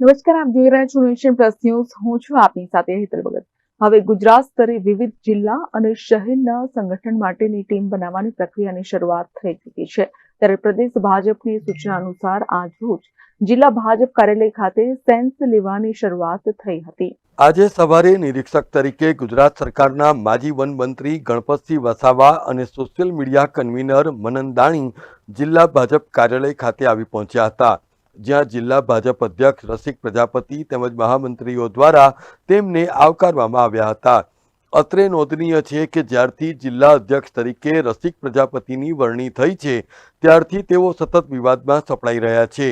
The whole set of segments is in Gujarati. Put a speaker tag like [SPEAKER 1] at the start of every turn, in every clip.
[SPEAKER 1] નમસ્કાર, આપ જોઈ રહ્યા છો નેશન પ્લસ ન્યૂઝ હું છું આપની સાથે હેતલ ભગત. હવે ગુજરાત સ્તરે વિવિધ જિલ્લા અને શહેરના સંગઠન માટેની ટીમ બનાવવાની પ્રક્રિયાની શરૂઆત થઈ ચૂકી છે. ત્યારે પ્રદેશ ભાજપની સૂચના અનુસાર આજ રોજ જિલ્લા ભાજપ કાર્યાલય ખાતે સેન્સ લેવાની શરૂઆત થઈ હતી.
[SPEAKER 2] આજે સવારે નિરીક્ષક તરીકે ગુજરાત સરકારના માજી વન મંત્રી ગણપતસિંહ વસાવા અને social media convener Manan Dani જિલ્લા ભાજપ કાર્યાલય ખાતે આવી પહોંચ્યા હતા. જ્યાં જિલ્લા ભાજપ અધ્યક્ષ રસિક પ્રજાપતિ તેમજ મહામંત્રીઓ દ્વારા તેમને આવકારવામાં આવ્યા હતા. અત્રે નોંધનીય છે કે જ્યારથી જિલ્લા અધ્યક્ષ તરીકે રસિક પ્રજાપતિની વરણી થઈ છે, ત્યારથી તેઓ સતત વિવાદમાં સપડાઈ રહ્યા છે.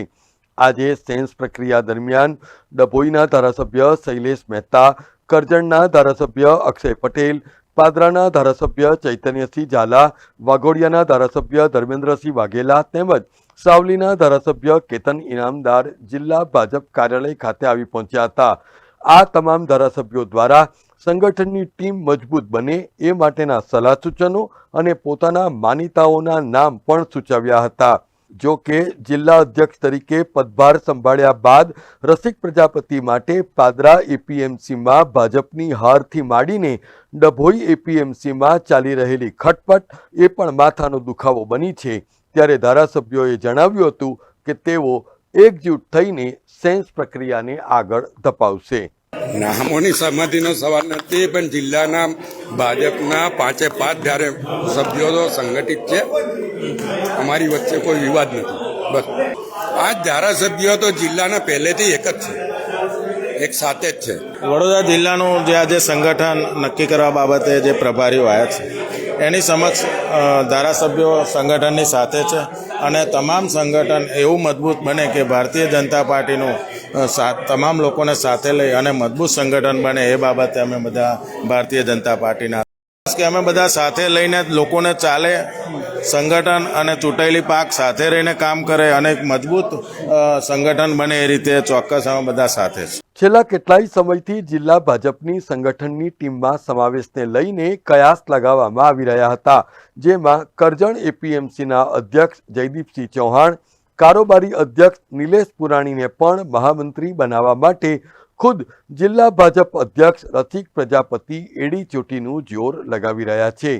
[SPEAKER 2] આજે સેન્સ પ્રક્રિયા દરમિયાન ડભોઈના ધારાસભ્ય શૈલેષ મહેતા, કરજણના ધારાસભ્ય અક્ષય પટેલ, પાદરાના ધારાસભ્ય ચૈતન્યસિંહ ઝાલા, વાઘોડિયાના ધારાસભ્ય ધર્મેન્દ્રસિંહ વાઘેલા તેમજ સાવલીના ધારાસભ્ય કેતન ઇનામદાર જિલ્લા ભાજપ કાર્યાલય ખાતે આવી પહોંચ્યા હતા. આ તમામ ધારાસભ્યો દ્વારા સંગઠનની ટીમ મજબૂત બને એ માટેના સલાહ સૂચનો અને પોતાના માનીતાઓના નામ પણ સૂચવ્યા હતા. જો કે જિલ્લા અધ્યક્ષ તરીકે પદભાર સંભાળ્યા બાદ રસિક પ્રજાપતિ માટે પાદરા એપીએમસીમાં ભાજપની હારથી માંડીને ડભોઈ એપીએમસીમાં ચાલી રહેલી ખટપટ એ પણ માથાનો દુખાવો બની છે. ત્યારે ધારાસભ્યોએ જણાવ્યું હતું કે તેઓ એકજૂટ થઈને સેન્સ પ્રક્રિયાને આગળ ધપાવશે.
[SPEAKER 3] નામોની સહમતિનો સવાલ નથી પણ જિલ્લાના ભાજપના પાંચે પાંચ જ્યારે સભ્યો તો સંગઠિત છે. અમારી વચ્ચે કોઈ વિવાદ નથી. બસ. આ ધારાસભ્યો તો જિલ્લાના પહેલેથી એક જ છે. એક સાથે જ છે.
[SPEAKER 4] વડોદરા જિલ્લાનું જે આજે સંગઠન નક્કી કરવા બાબતે જે પ્રભારીઓ આવ્યા છે એની સમક્ષ ધારાસભ્યો સંગઠનની સાથે છે અને તમામ સંગઠન એવું મજબૂત બને કે ભારતીય જનતા પાર્ટીનું તમામ લોકોને સાથે લઈ અને મજબૂત સંગઠન બને એ બાબતે અમે બધા ભારતીય જનતા પાર્ટીના કે અમે બધા સાથે લઈને લોકોને ચાલે, સંગઠન અને ચૂંટાયેલી પાક સાથે રહીને કામ કરે અને એક મજબૂત સંગઠન બને એ રીતે ચોક્કસ અમે બધા સાથે
[SPEAKER 2] છેલ્લા કેટલાય સમયથી જિલ્લા ભાજપની સંગઠનની ટીમમાં સમાવેશને લઈને કયાસ લગાવવામાં આવી રહ્યા હતા, જેમાં કરજણ એપીએમસીના અધ્યક્ષ જયદીપસિંહ ચૌહાણ, કારોબારી અધ્યક્ષ નિલેશ પુરાણીને પણ મહામંત્રી બનાવવા માટે ખુદ જિલ્લા ભાજપ અધ્યક્ષ રથિક પ્રજાપતિ એડી ચોટીનું જોર લગાવી રહ્યા છે.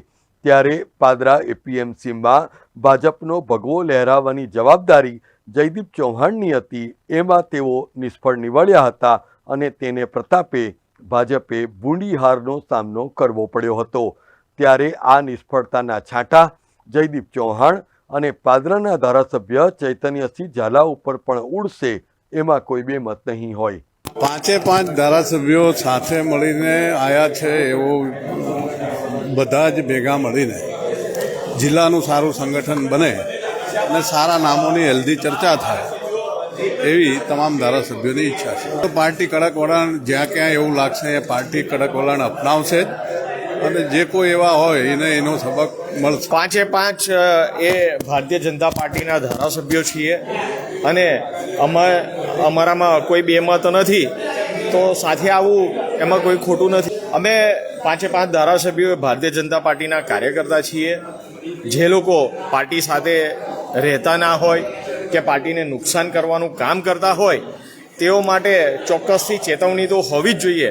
[SPEAKER 2] ત્યારે પાદરા એપીએમસીમાં ભાજપનો ભગવો લહેરાવવાની જવાબદારી જયદીપ ચૌહાણની હતી. એમાં તેઓ નિષ્ફળ નીવડ્યા હતા અને તેને પ્રતાપે ભાજપે બુંડી હારનો સામનો કરવો પડ્યો હતો. ત્યારે આ નિષ્ફળતાના છાંટા જયદીપ ચૌહાણ અને પાદરાના ધારાસભ્ય ચૈતન્યસિંહ ઝાલા ઉપર પણ ઉડશે, એમાં કોઈ બે મત નહીં હોય.
[SPEAKER 5] પાંચે પાંચ ધારાસભ્યો સાથે મળીને આયા છે એવો બધા જ ભેગા મળીને. જિલ્લાનું સારું સંગઠન બને અને સારા નામોની હેલ્ધી ચર્ચા થાય એવી તમામ ધારાસભ્યોની ઈચ્છા છે. તો પાર્ટી કડક વલણ જ્યાં ક્યાં એવું લાગશે એ પાર્ટી કડક વલણ અપનાવશે અને જે કોઈ એવા હોય, એને એનો સબક મળશે.
[SPEAKER 6] પાંચે પાંચ એ ભારતીય જનતા પાર્ટીના ધારાસભ્યો છીએ. અને અમે, અમારામાં કોઈ બેમત નથી, તો સાથે આવું એમાં કોઈ ખોટું નથી. અમે પાંચે પાંચ ધારાસભ્યો ભારતીય જનતા પાર્ટીના કાર્યકર્તા છીએ. જે લોકો પાર્ટી સાથે રહેતા ના હોય, કે પાર્ટીને નુકસાન કરવાનું કામ કરતા હોય, તેઓ માટે ચોક્કસથી ચેતવણી તો હોવી જ જોઈએ.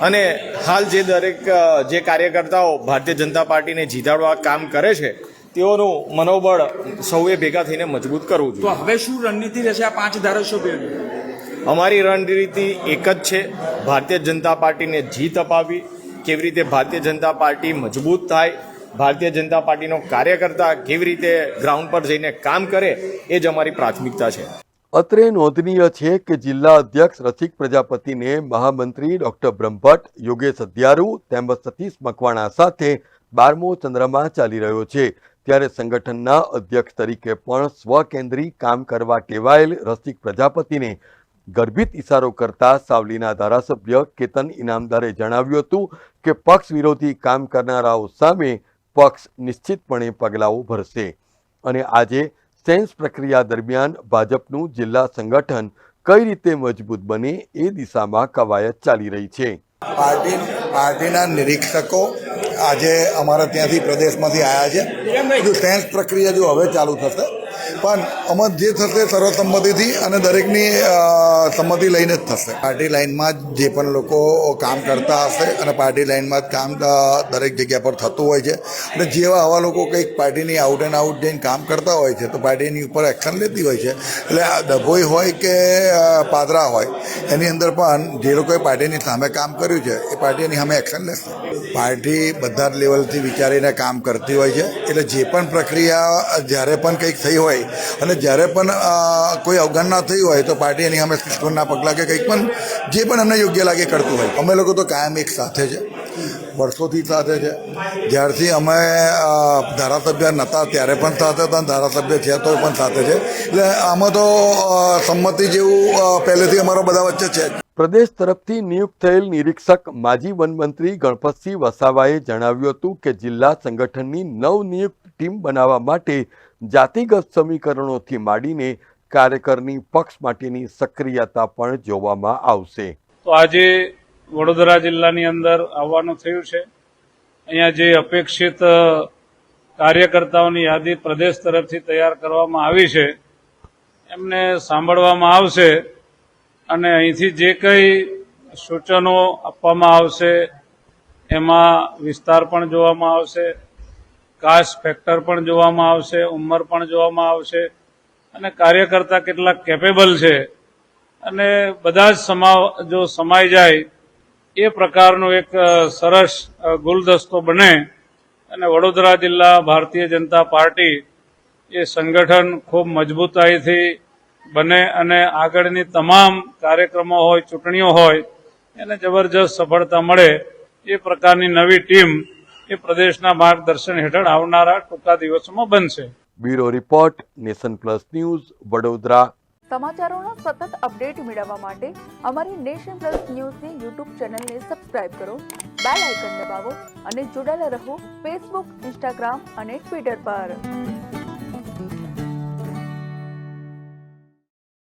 [SPEAKER 6] અને હાલ જે દરેક જે કાર્યકર્તાઓ ભારતીય જનતા પાર્ટીને જીતાડવા કામ કરે છે તેઓનું મનોબળ સૌએ ભેગા થઈને મજબૂત કરવું
[SPEAKER 7] તો હવે શું રણનીતિ રહેશે? આ પાંચ ધારાસભ્યોની
[SPEAKER 6] અમારી રણનીતિ એક જ છે ભારતીય જનતા પાર્ટીને જીત અપાવી કેવી રીતે ભારતીય જનતા પાર્ટી મજબૂત થાય ભારતીય જનતા પાર્ટીનો કાર્યકર્તા કેવી રીતે ગ્રાઉન્ડ પર જઈને કામ કરે એ જ અમારી પ્રાથમિકતા છે.
[SPEAKER 2] અત્રે નોંધનીય છે કે જિલ્લા અધ્યક્ષ, રસિક પ્રજાપતિને મહામંત્રી ડોક્ટર બ્રહ્મભટ્ટ, યોગેશ અધ્યારુ તેમજ સતીશ મકવાણા સાથે બારમો ચંદ્રમાં ચાલી રહ્યો છે. ત્યારે સંગઠનના અધ્યક્ષ તરીકે પણ સ્વકેન્દ્રી કામ કરવા ટેવાયેલ રસિક પ્રજાપતિને ગર્ભિત ઇશારો કરતા સાવલીના ધારાસભ્ય કેતન ઇનામદારે જણાવ્યું હતું કે પક્ષ વિરોધી કામ કરનારાઓ સામે પક્ષ નિશ્ચિતપણે પગલાઓ ભરશે. અને આજે સેન્સ પ્રક્રિયા દરમિયાન ભાજપનું જિલ્લા સંગઠન કઈ રીતે મજબૂત બને એ દિશામાં કવાયત ચાલી રહી છે.
[SPEAKER 8] પાર્ટી પાર્ટીના નિરીક્ષકો આજે અમારા ત્યાંથી પ્રદેશમાંથી આવ્યા છે. જો સેન્સ પ્રક્રિયા જો હવે ચાલુ થશે, પણ અમત જે થશે સર્વસંમતિથી અને દરેકની સંમતિ લઈને જ થશે. પાર્ટી લાઇનમાં જ પણ લોકો કામ કરતા હશે અને પાર્ટી લાઇનમાં જ કામ દરેક જગ્યા પર થતું હોય છે. અને જેવા આવા લોકો કંઈક પાર્ટીની આઉટ એન્ડ આઉટ જઈને કામ કરતા હોય છે, તો પાર્ટીની ઉપર એક્શન લેતી હોય છે. એટલે આ ડભોઈ હોય કે પાદરા હોય, એની અંદર પણ જે લોકોએ પાર્ટીની સામે કામ કર્યું છે, એ પાર્ટીની સામે એક્શન લેશે. પાર્ટી બધા જ લેવલથી વિચારીને કામ કરતી હોય છે. એટલે જે પણ પ્રક્રિયા જ્યારે પણ કંઈક થઈ હોય અને જ્યારે પણ કોઈ અવગણના થઈ હોય તો પાર્ટી એની અમે શિસ્તોના પગલાં કે કંઈક પણ, જે પણ અમને યોગ્ય લાગે કરતું હોય. અમે લોકો તો કાયમ એક સાથે છે. વર્ષોથી સાથે છે. જ્યારથી અમે ધારાસભ્ય નહોતા ત્યારે પણ સાથે હતા, ધારાસભ્ય છે તો પણ સાથે છે. એટલે આમાં તો સંમતિ જેવું પહેલેથી અમારો બધા વચ્ચે છે.
[SPEAKER 2] પ્રદેશ તરફથી નિયુક્ત થયેલ નિરીક્ષક માજી વનમંત્રી ગણપતસિંહ વસાવાએ જણાવ્યું હતું કે જિલ્લા સંગઠનની નવનિયુક્ત ટીમ બનાવવા માટે જાતિગત સમીકરણોથી માંડીને કાર્યકરની પક્ષ માટેની સક્રિયતા પણ જોવામાં આવશે.
[SPEAKER 9] તો આજે વડોદરા જિલ્લાની અંદર આવવાનું થયું છે. અહીંયા જે અપેક્ષિત કાર્યકર્તાઓની યાદી પ્રદેશ તરફથી તૈયાર કરવામાં આવી છે. એમને સાંભળવામાં આવશે. અને અહીંથી જે કંઈ સૂચનો આપવામાં આવશે, એમાં વિસ્તાર પણ જોવામાં આવશે, કાસ્ટ ફેક્ટર પણ જોવામાં આવશે, ઉંમર પણ જોવામાં આવશે, અને કાર્યકર્તા કેટલા કેપેબલ છે. અને બધા જ સમા, જો સમાઈ જાય, એ પ્રકારનો એક સરસ ગુલદસ્તો બને. અને વડોદરા જિલ્લા ભારતીય જનતા પાર્ટી એ સંગઠન ખૂબ મજબૂતાઈથી બને અને આગળની તમામ કાર્યક્રમો હોય ચૂંટણીઓ હોય એને જબરજસ્ત સફળતા મળે એ પ્રકારની નવી ટીમ એ પ્રદેશના માર્ગદર્શન હેઠળ આવનારા ટૂંકા દિવસોમાં બનશે.
[SPEAKER 2] Bureau report Nation Plus News Vadodara.
[SPEAKER 1] સમાચારોનો સતત અપડેટ મેળવવા માટે અમારી નેશન પ્લસ ન્યૂઝની યુટ્યુબ ચેનલને સબસ્ક્રાઇબ કરો બેલ આઇકન દબાવો અને જોડાયેલા રહો ફેસબુક ઇન્સ્ટાગ્રામ અને ટ્વિટર પર.